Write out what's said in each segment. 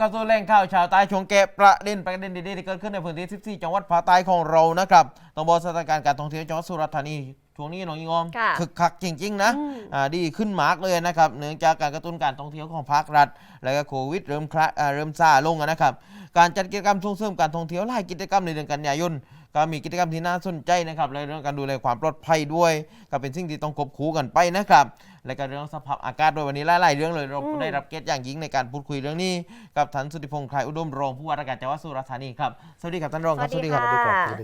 กระทรวงแรงข่าวชาวใต้ช่วงแกะประเด็นประเด็นดีๆที่เกิดขึ้นในพื้นที่ 14 จังหวัดภาคใต้ของเรานะครับต้องบอกสถานการณ์การท่องเที่ยวจังหวัดสุราษฎร์ธานีช่วงนี้น้องยิงออมค่ะคึกคักจริงๆนะอืมอ่าดีขึ้นมากเลยนะครับเนื่องจากการกระตุ้นการท่องเที่ยวของภาครัฐ และก็โควิดเริ่มคละอ่าเริ่มซาลงอะนะครับ การจัดกิจกรรมส่งเสริมการท่องเที่ยวหลายกิจกรรมในเดือนกันยายน ก็มีกิจกรรมที่น่าสนใจนะครับและเรื่องการดูแลความปลอดภัยด้วย ก็เป็นสิ่งที่ต้องควบคู่กันไปนะครับ และก็เรื่องสภาพอากาศด้วยวันนี้หลายๆเรื่องเลยเราอืมได้รับเกียรติอย่างยิ่งในการพูดคุยเรื่องนี้ กับท่านสุทธิพงษ์คลายอุดมรองผู้ว่าราชการจังหวัดสุราษฎร์ธานีครับสวัสดีครับท่านรองครับสวัสดีค่ะ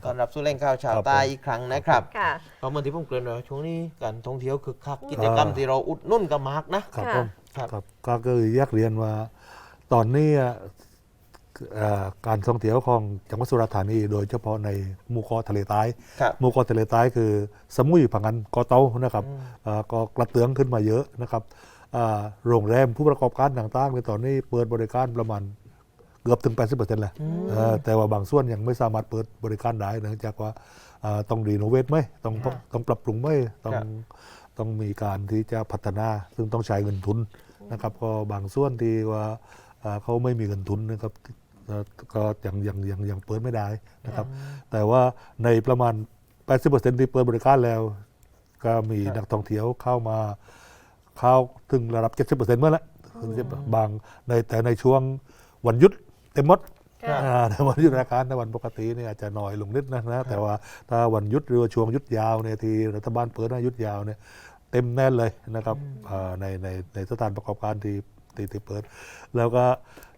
ต้อนรับสู่แหล่งข่าวชาวครับใต้ผมอีกครั้งนะครับค่ะ ก็เหมือนที่ผมเกริ่นไว้ว่าช่วงนี้การท่องเที่ยวคึกคักกิจกรรมที่เราอุดหนุ่นกับมาร์กนะ ครับค่ะผมครับครับก็คือแยกเรียนว่า ตอนนี้อะเอ่อ การท่องเที่ยวของจังหวัดสุราษฎร์ธานี โดยเฉพาะในหมู่เกาะทะเลใต้ครับหมู่เกาะทะเลใต้คือสมุยพังงันเกาะเต้านะครับอืมเอ่อก็กระเตื้องขึ้นมาเยอะนะครับอ่าโรงแรมผู้ประกอบการต่างๆในตอนนี้เปิดบริการประมาณเกือบถึง 80%แล้วเอ่อแต่ว่าบางส่วนยังไม่สามารถเปิดบริการได้เนื่องจากว่าอ่าต้องรีโนเวทไหมต้องครับต้องปรับปรุงไหมต้องครับ ต้องมีการที่จะพัฒนา ซึ่งต้องใช้เงินทุนนะครับ ก็บางส่วนที่ว่าอ่าเขาไม่มีเงินทุนนะครับ เอ่อก็ยังยังยังยังเปิดไม่ได้นะครับ แต่ว่าในประมาณ 80%ที่เปิดบริการแล้ว ก็มีครับนักท่องเที่ยวเข้ามาเข้าถึงระดับ 70%เมื่อละบางในแต่ในช่วงวันหยุดเต็มหมดค่ะอ่าในวันหยุดราชการในวันปกติเนี่ยอาจจะน้อยลงนิดนะนะแต่ว่าถ้าวันหยุดหรือว่าช่วงหยุดยาวเนี่ยที่รัฐบาลเปิดให้หยุดยาวเนี่ยเต็มแน่นเลยนะครับอ่าในในในสถานประกอบการที่ที่ที่เปิด แล้วก็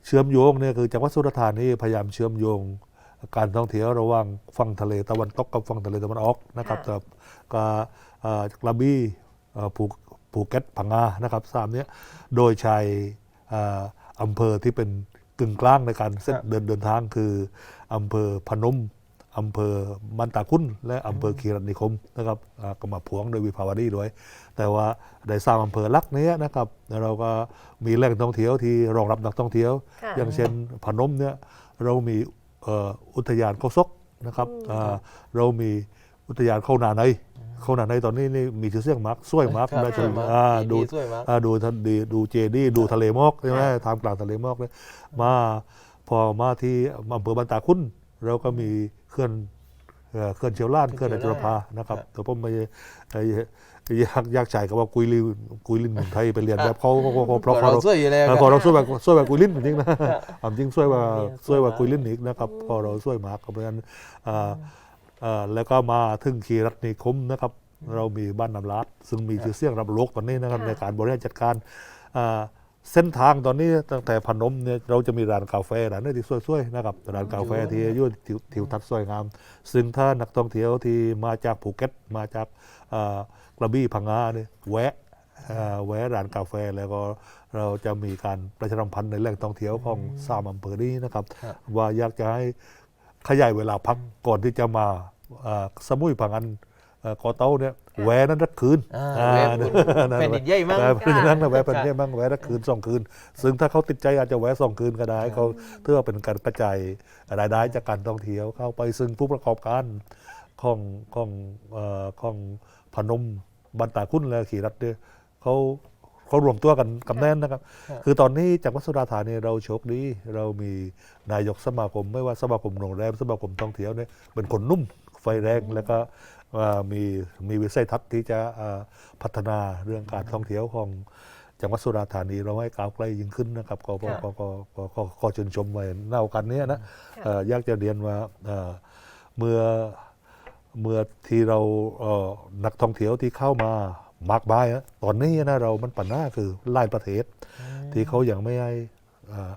เชื่อมโยงเนี่ยคือจังหวัดสุราษฎร์ธานีพยายามเชื่อมโยง การท่องเที่ยวระหว่างฝั่งทะเลตะวันตกกับฝั่งทะเลตะวันออกนะครับค่ะกับก็เอ่อกระบี่เอ่อภูภูเก็ตพังงานะครับสามเนี้ยโดยใช้เอ่ออำเภอที่เป็นกึ่งกลางในการเส้นครับเดินเดินทางคืออำเภอพนม อำเภอมันตาคุ้นและอำเภอคีรัตนิคมนะครับอ่าก็มาพวงโดยวิภาวดีด้วย แต่ว่าในสามอำเภอหลักเนี้ยนะครับเราก็มีแหล่งท่องเที่ยวที่รองรับนักท่องเที่ยวค่ะอย่างเช่นพนมเนี่ยเรามีเอ่ออุทยานเขาซกนะครับอ่าเรามีอุทยานเข้านาในเข้านาในตอนนี้นี่มีชื่อเสียงมากสวยมากครับได้ชสวยมมากอ่าดีดูสวยมากอ่าดูทะดีดูเจดีย์ดูทะเลหมอกใช่ไหมทามกลางทะเลหมอกเลยมาพอมาที่อำเภอบันตาคุ้นเราก็มี เคลื่อนเอ่อเคลื่อนเชียวล้านเคลื่อนอัจฉรพานะครับครับแต่ผมไม่ไอ้อยากอยากใช้คำว่ากุยลินกุยลินเมืองไทยไปเรียนแบบเขาเขาเขาเพราะเราเขาสวยอยู่แล้วคแล้รัวบพอเราช่วยแบบช่วยแบบกุยลิ้นจริงๆนะอ่ำจริงช่วยว่าเนี่ยช่วยว่าช่วยมากุยลิ้นอีกนะครับพอเราช่วยมากเพราะฉะนั้นอ่าอ่าแล้วก็มาถึงคีรัตนิคมนะครับ เรามีบ้านน้ำลาดซึ่งมีชื่อเสียงระดับโลกตอนนี้นะครับค่ะในการบริหารจัดการอ่า เส้นทางตอนนี้ตั้งแต่พนมเนี่ยเราจะมีร้านกาแฟร้านนี้ที่สวยๆนะครับร้านกาแฟที่อยุ่ทิวทิวทัศน์สวยงาม ซึ่งถ้านักท่องเที่ยวที่มาจากภูเก็ตมาจากอ่ากระบี่พังงาเนี่ยแวะเอ่อแวะร้านกาแฟแล้วก็เราจะมีการประชาสัมพันธ์ในแหล่งท่องเที่ยวของสามอำเภอนี้นะครับครับว่าอยากจะให้ขยายเวลาพักก่อนที่จะมาเอ่อสมุยพังอันเอ่อเกอเต้าเนี่ยแวะนั้นสักคืนอ่าอ่าแวะคุณแผ่นดินใหญ่มากแวะเป็นอย่างนั้นนะแวะเป็นครับเนี่ยมั่งแวะสักคืนสองคืน ซึ่งถ้าเขาติดใจอาจจะแวะสองคืนก็ได้เขาเพื่อเป็นการกระจายรายได้จากการท่องเที่ยวเข้าไปซึ่งผู้ประกอบการของของเอ่อของพนมบันตาคุ้นและขีรัตเนี่ยเขาเขารวมตัวกันกำแน่นนะครับครับ คือตอนนี้จากวัดสุราษฎร์ธานีเราโชคดีเรามีนายกสมาคม ไม่ว่าสมาคมโรงแรมสมาคมท่องเที่ยวเนี่ยเป็นคนนุ่มไฟแรงแล้วก็ อ่ามีมีวิสัยทัศน์ที่จะอ่าพัฒนาเรื่องการท่องเที่ยวของจังหวัดสุราษฎร์ธานีเราให้ก้าวไกลยิ่งขึ้นนะครับก็ก็ค่ะก็ก็ก็ก็ก็ชื่นชมไว้ในโอกาสนี้นะเอ่ออยากจะเรียนว่าเอ่อเมื่อเมื่อที่เราเอ่อนักท่องเที่ยวที่เข้ามามากมายนะตอนนี้นะเรามันปัญหาคือหลายประเทศ ที่เขายังไม่ให้อ่า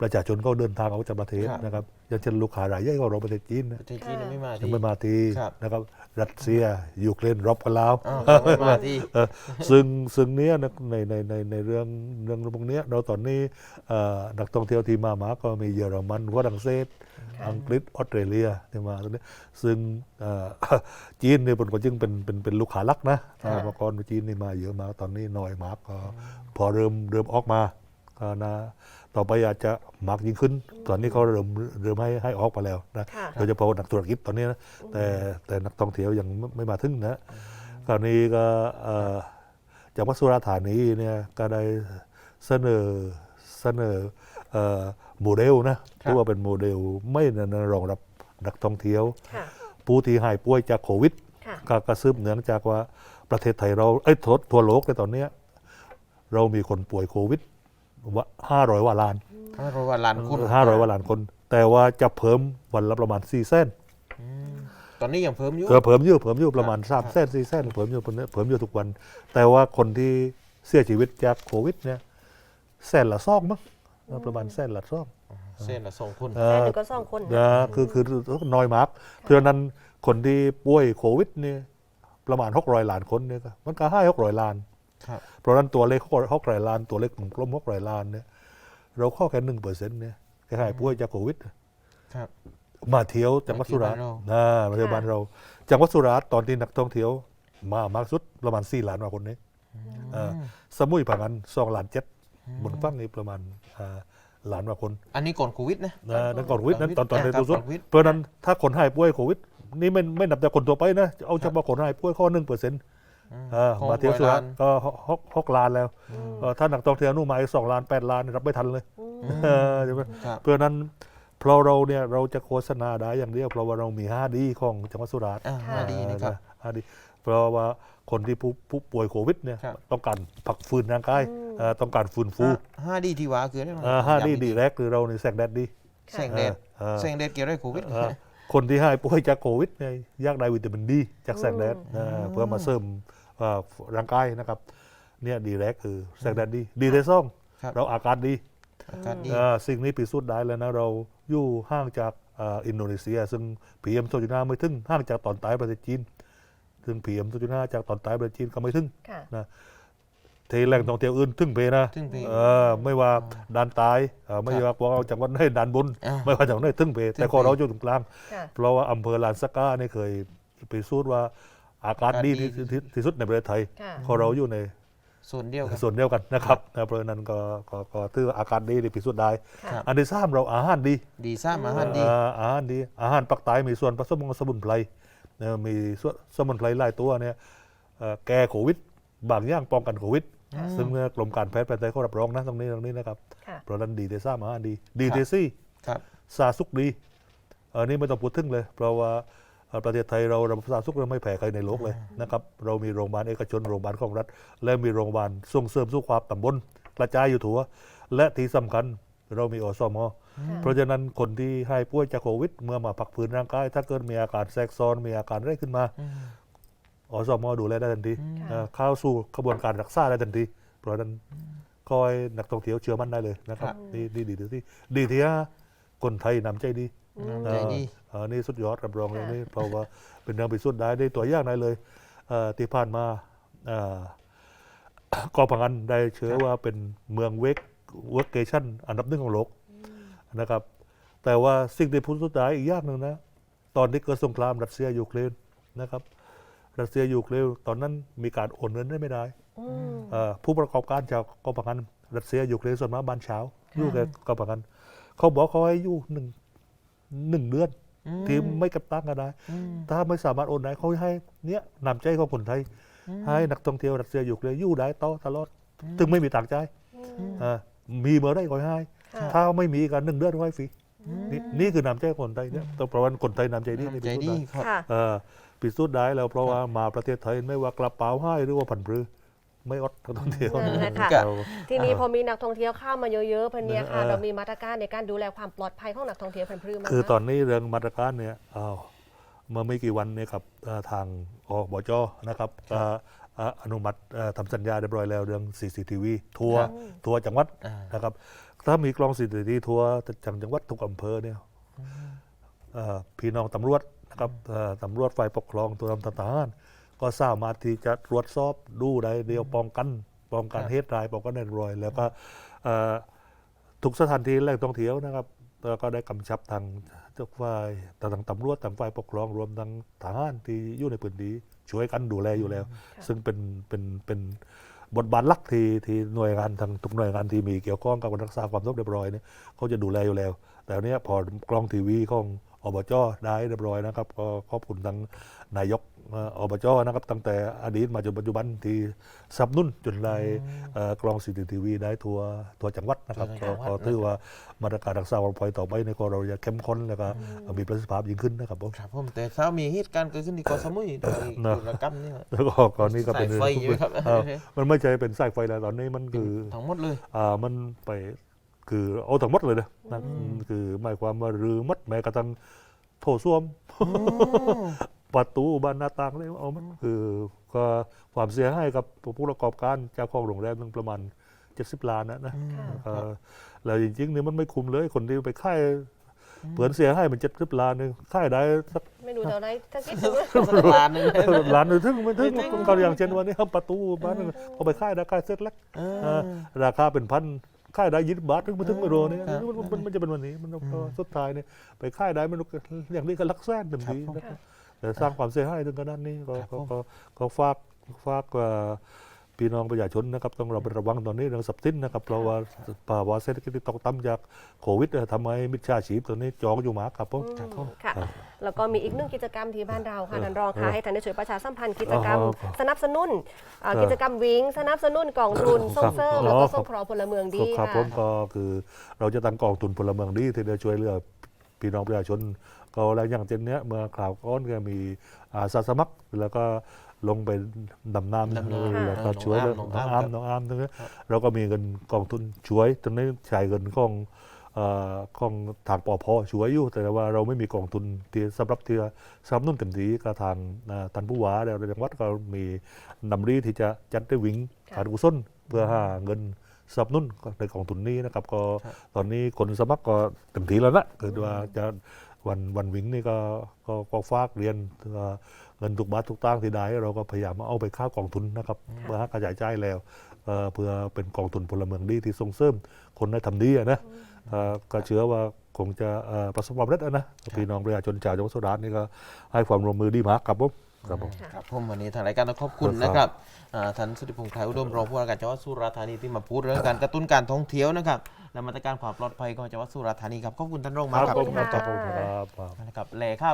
ประชาชนเขาเดินทางออกจากประเทศครับนะครับอย่างเช่นลูกค้ารายใหญ่ของเราประเทศจีนนะประเทศจีนยังไม่มายังที่ไม่มาทีครับนะครับ รัสเซียยูเครนรบกันแล้วอ้าวยังไม่มาที่เออซึ่งซึ่งเนี้ยนะในในในในเรื่องเรื่องพวกเนี้ยเราตอนนี้เอ่อนักท่องเที่ยวที่มามาก็มีเยอรมันฝรั่งเศสอังกฤษออสเตรเลียที่มาตรงนี้ซึ่งเอ่อจีนเนี่ยเป็นคนจึงเป็นเป็นเป็นลูกค้าหลักนะครับเมื่อก่อนจีนนี่มาเยอะมากตอนนี้น้อยมากก็พอเริ่มเริ่มออกมาก็นะ ต่อไปอาจจะมากยิ่งขึ้น ตอนนี้เขาเริ่มเริ่มให้ให้ออกมาแล้วนะค่ะโดยเฉพาะนักธุรกิจตอนนี้นะแต่แต่นักท่องเที่ยวยังไม่ไม่มาถึงนะคราวนี้ก็เอ่อจากวัดสุราษฎร์ธานีเนี่ยก็ได้เสนอเสนอเอ่อโมเดลนะที่ว่าเป็นโมเดลไม่นรองรับนักท่องเที่ยวค่ะผู้ที่หายป่วยจากโควิดค่ะก็กระซืบเนื่องจากว่าประเทศไทยเราเอ้ยทั่วทั่วโลกในตอนเนี้ยเรามีคนป่วยโควิดว่า ห้าร้อยว่าล้านห้าร้อยกว่าล้านคนห้าร้อยว่าล้านคน แต่ว่าจะเพิ่มวันละประมาณสี่แสนอืมตอนนี้ยังเพิ่มอยู่เออเพิ่มอยู่เพิ่มอยู่ประมาณครัสาบมแสนสี่แสนเพิ่มอยู่เพิ่มอยู่ทุกวัน แต่ว่าคนที่เสียชีวิตจากโควิดเนี่ยแสนละซองมั้งเออประมาณแสนละซองเส้นละสองคนเอแค่อหนึ่งก็สองคนนะคือคือน้อยมากเพราะฉะนั้นคนที่ป่วยโควิดเนี่ยประมาณหกร้อยล้านคนเนี่ยก็มันก็ให้หกร้อยล้านครับ เพราะฉะนั้นตัวเลขหกร้อยล้านตัวเลขกลมหกร้อยล้านเนี่ยเราเข้าแค่หนึ่งเปอร์เซ็นต์เนี่ยแค่หายป่วยจากโควิดครับมาเที่ยวจังหวัดสุราษฎร์มาเที่ยวบ้านเรานะมาเที่ยวบ้านเราจังหวัดสุราษฎร์ตอนที่นักท่องเที่ยว มามากสุดประมาณสี่ล้านกว่าคนนี้เออสมุยผังันสองล้านเจ็ดบนฝั่งนี้ประมาณอ่าล้านกว่าคน อันนี้ก่อนโควิดนะนะนั่นก่อนโควิดนั้นตอนตอนในครับตัวสุดก่อนโควิดเพราะฉะนั้นถ้าคนหายป่วยโควิด นี่ไม่ไม่นับแต่คนตัวไปนะ เอาเฉพาะคนหายป่วยข้อหนึ่งเปอร์เซ็นต์ข องมาเที่ยวสุราษฎร์ร้อยล้านก็หกหกหกล้านแล้วเออถ้านักท่องเที่ยวนู่นมาอีกสองล้านแปดล้านรับไม่ทันเลยเออใช่ไหมครับเพราะฉะนั้นเพราะเราเนี่ยเราจะโฆษณาได้อย่างเดียวเพราะว่าเรามี5ดีของจังหวัดสุราษฎร์อ่ามาดีนะครับห้าดีเพราะว่าคนที่ผู้ผู้ป่วยโควิดเนี่ยครับต้องการพักฟื้นร่างกายเอ่อต้องการฟื้นฟูห้าห้าดีที่ว่าคืออะไรบ้างเอ่อห้าดีย้ำอีกดีแรกคือเราในแสงแดดดีแสงแดดเออแสงแดดเกี่ยวอะไรโควิดเอ่อ คนที่หายป่วยจากโควิดเนี่ยอยากได้วิตามินดีจากแสงแดดเอ่อเพื่อมาเสริมเอ่อร่างกายนะครับเนี่ยดีแรกคือแสงแดดดี ดีที่ซ่องครับ เราอากาศดีอากาศดีเอ่อสิ่งนี้พิสูจน์ได้แล้วนะเราอยู่ห่างจากเอ่ออินโดนีเซีย ซึ่งพีเอ็มโซจูนาไม่ถึงห่างจากตอนใต้ประเทศจีน ซึ่งพีเอ็มโซจูนาจากตอนใต้ประเทศจีนก็ไม่ถึง ค่ะ ที่แหล่งท่องเที่ยวอื่นถึงเพนะถึงเพเออไม่ว่าด้านใต้เอ่อไม่ว่าพวกเราจังหวัดไหนด้านบน อ่าไม่ว่าจังหวัดไหนถึงเพแต่ถึงเพก็เราอยู่ตรงกลาง ค่ะ เพราะว่าอำเภอลานสกาเนี่ยเคยไปสูจน์ว่าอากาศดีอากาศดีที่ที่ที่สุดในประเทศไทยค่ะเพราะเราอยู่ในส่วนเดียวกัน ส่วนเดียวกันนะครับนะเพราะฉะนั้นก็ก็ก็ถือว่าอากาศดีที่พิสูจน์ได้ ค่ะ อันที่สามเราอาหารดี ดีซ่ามอาหารดีเอ่ออาหารดีอาหารปักใต้มีส่วนผสมของสมุนไพรเอ่อมีส่วนสมุนไพรหลายตัวเนี่ยเอ่อแก้โควิดบางอย่างป้องกันโควิด ซึ่งกรมการแพทย์แผนไทยเขารับรองนะตรงนี้ตรงนี้นะครับ ค่ะเพราะฉะนั้นดีเทซ่ามาดีดีครับเทซี่ครับ ซาสุกดีอันนี้ไม่ต้องพูดถึงเลย เพราะว่าเอ่อประเทศไทยเราระบบซาสุกเราไม่แพ้ใครในโลกเลยนะครับเรามีโรงพยาบาลเอกชนโรงพยาบาลของรัฐ และมีโรงพยาบาลส่งเสริมสุขภาพตำบลกระจายอยู่ทั่วและที่สำคัญเรามีอสมเพราะฉะนั้นคนที่ให้ป่วยจากโควิด เมื่อมาพักฟื้นร่างกาย ถ้าเกิดมีอาการแทรกซ้อนมีอาการอะไรขึ้นมา อสมดูแลได้ทันทีเอ่อเข้าสู่กระบวนการรักษาได้ทันทีเพราะฉะนั้นคอยนักท่องเที่ยวเชื่อมั่นได้เลยนะครับครับนี่นี่ดีที่ที่ดีที่ห้าคนไทยนำใจดีน้ำใจดีเอ่อนี่สุดยอดรับรองเลยนี่เพราะว่าเป็นเรื่องพิสูจน์ได้ได้ตัวอย่างได้เลยเอ่อที่ผ่านมาเอ่อเกาะพังอันได้เชื่อว่าเป็นเมืองเวกเวกเกชั่นอันดับหนึ่งของโลกนะครับ แต่ว่าสิ่งที่พูดสุดท้ายอีกอย่างหนึ่งนะ ตอนที่เกิดสงครามรัสเซียยูเครนนะครับ รัสเซียยูเครนตอนนั้นมีการโอนเงินได้ไม่ได้อืมเอ่อผู้ประกอบการชาวเกาะพังอันรัสเซียยูเครนส่วนมากบ้านเช้าอยู่กับเกาะพังอันเขาบอกเขาให้อยู่หนึ่งหนึ่งเดือนที่ไม่กับตั้งกันได้ ถ้าไม่สามารถโอนได้เขาให้เนี้ยนำใจของคนไทย ให้นักท่องเที่ยวรัสเซียอยู่เลยอยู่ได้ต่อตลอดถึงไม่มีต่างใจายอ่ามีเมื่อได้ก็ให้ค่ะถ้าไม่มีกันหนึ่งเดือนก็ให้ฟรี นี่นี่คือน้ำใจคนไทยเนี่ยแต่เพราะว่าคนไทยน้ำใจดีนี่น้ำใจพิสูจน์ดีได้ครับค่ะ เออพิสูจน์ได้แล้วเพราะว่ามาประเทศไทยไม่ว่ากระเป๋าให้หรือว่าผันปรือ ไม่อดนักท่องเที่ยวนั่นแหละค่ะ เรา ทีนี้พอมีนักท่องเที่ยวเข้ามาเยอะๆเพันเนี้ยค่ะ เออ เรามีมาตรการในการดูแลความปลอดภัยของนักท่องเที่ยวเพันพรือมาคือตอนนี้เรื่องมาตรการเนี่ยอ้าวเมื่อไม่กี่วันเนี่ยครับเอ่อทางอบจนะครับก็เอ่อ อนุมัติเอ่อทำสัญญาเรียบร้อยแล้วเรื่อง CCTV ทัวร์ทัวร์จังหวัดอ่านะครับ ถ้ามีกล้อง CCTV ทัวร์จังจังหวัดทุกอำเภอเนี่ยเอ่อพี่น้องตำรวจนะครับเอ่อตำรวจฝ่ายปกครองตัวทหารก็สามารถที่จะตรวจสอบดูได้เดียวป้องกันป้องกันครับเหตุร้ายป้องกันได้เรียบร้อย แล้วก็เอ่อทุกสถานที่แหล่งท่องเที่ยวนะครับ แล้วก็ได้กำชับทางเจ้าฝ่ายทางตำรวจทางฝ่ายปกครองรวมทั้งทหารที่อยู่ในพื้นที่ช่วยกันดูแลอยู่แล้ว ซึ่งเป็นเป็นเป็นบทบาทหลักที่ที่หน่วยงานทางทุกหน่วยงานที่มีเกี่ยวข้องกับการรักษาความสงบเรียบร้อยเนี่ยเขาจะดูแลอยู่แล้ว แต่อันเนี้ยพอกล้องทีวีของ ออบจได้เรียบร้อยนะครับก็ขอบคุณทางนายกเอ่ออบจนะครับตั้งแต่อดีตมาจนปัจจุบันที่สนับสนุนจนได้เอ่อกรองซีทีวีได้ทั่วทั่วจังหวัดนะครับทั่ก็วจังหวัดก็ถือว่ามาตรการรักษาความปลอดภัยต่อไปในก็เราจะเข้มข้นแล้วก็มีประสิทธิภาพยิ่งขึ้นนะครับผมครับผมแต่ถ้ามีเหตุการณ์เกิดขึ้นที่เกาะสมุยโดยเนอะกิจกรรมนี่แล้วก็ก่อนนี้ก็เป็นสายไฟอยู่ครับเออมันไม่ใช่เป็นสายไฟแล้วตอนนี้มันคือทั้งหมดเลยอ่ามันไป คือเอาทั้งหมดเลยนะนั่นคือหมายความว่ารื้อหมัดแม้กระทั่งโถส้วมประตูบานหน้าต่างเลยเอามันคือก็ความเสียหายกับผู้ประกอบการเจ้าของโรงแรมนึงประมาณ 70 ล้านนะนะเออแล้วจริงๆนี่มันไม่คุ้มเลยคนที่ไปค่ายเปลือนเสียให้มันเจ็ดสิบล้านหนึงค่ายได้สักไม่รู้เท่าไรถ้าคิดดูล้านหนึงเลยล้านหนึงถึงไม่ถึงไม่ถึงก็อย่างเช่นวันนี้ครับประตูบ้านหนึงเขาไปค่ายได้ค่ายเซ็ตเล็กเอเอออราคาเป็นพัน ค่ายได้ยี่สิบบาทถึงมาถึงไม่รู้เนี่ยครับมันมันมันจะเป็นวันนี้มันก็สุดท้ายเนี่ยไปค่ายได้มันก็อย่างนี้ก็ลักแสนเต็มที่ครับนะครับแต่สร้างความเสียหายถึงขนาดนี้ก็ครับก็ผมก็ก็ฝากฝากว่า พี่น้องประชาชนนะครับต้องเราไประวังตอนนี้เรื่องทรัพย์สินนะครับเพราะว่าภาวะเศรษฐกิจที่ตกต่ำจากโควิดเนี่ยทำให้มิจฉาชีพตัวนี้จองอยู่หมากครับผมครับผมค่ะแล้วก็มีอีกหนึ่งกิจกรรมที่บ้านเราค่ะท่านรองค่ะให้ท่านได้ช่วยประชาสัมพันธ์กิจกรรมอ๋อสนับสนุนอ่าครับกิจกรรมวิงสนับสนุนกองทุนส่งเสริมครับแล้วก็อ๋อส่งเคราะห์พลเมืองดีครับค่ะผมก็คือเราจะตั้งกองทุนพลเมืองดีที่จะช่วยเหลือพี่น้องประชาชนก็แล้วอย่างเช่นเนี้ยเมื่อข่าวก้อนก็มีอาสาสมัครแล้วก็ ลงไปดำน้ำดำน้ำแล้วก็น้องช่วยเหลืน้องน้องอาอาร์ร์มมน้องอาร์มตรงนี้ครับเราก็มีเงินกองทุนช่วยตรงนี้ใช้เงินของเอ่อของทางปอพช่วยอยู่ แต่ว่าเราไม่มีกองทุนที่สำหรับที่จะสนับสนุนเต็มที่ก็ทางอ่าท่านผู้ว่าแล้วจังหวัดก็มีนำรีที่จะจัดได้วิ่งค่ะการกุศลเพื่อหาเงินสนับสนุนในกองทุนนี้นะครับ ก็ครับตอนนี้คนสมัครก็เต็มที่แล้วนะคือว่าจะวันวันวิ่งนี่ก็ก็ก็ฝากเรียนว่า เงินทุกบาททุกตังค์ที่ได้เราก็พยายามเอาไปเข้ากองทุนนะครับเพื่อหากระจายจ่ายแล้วเอ่อเพื่อเป็นกองทุนพลเมืองดีที่ส่งเสริมคนในทำดีอะนะเอ่อก็เชื่อว่าคงจะเอ่อประสบความสำเร็จอะนะพี่น้องประชาชนชาวจังหวัดสุราษฎร์นี่ก็ให้ความร่วมมือดีมากครับผมครับผมครับผมวันนี้ทางรายการต้องขอบคุณครับนะครับอ่าท่านสุธิพงษ์ไทยอุดมรองผู้ว่าการจังหวัดสุราษฎร์ธานีที่มาพูดเรื่องการกระตุ้นการท่องเที่ยวนะครับและมาตรการความปลอดภัยของจังหวัดสุราษฎร์ธานีครับขอบคุณท่านรองมากครับครับผมครับผมครับนะครับแหล่ข้าว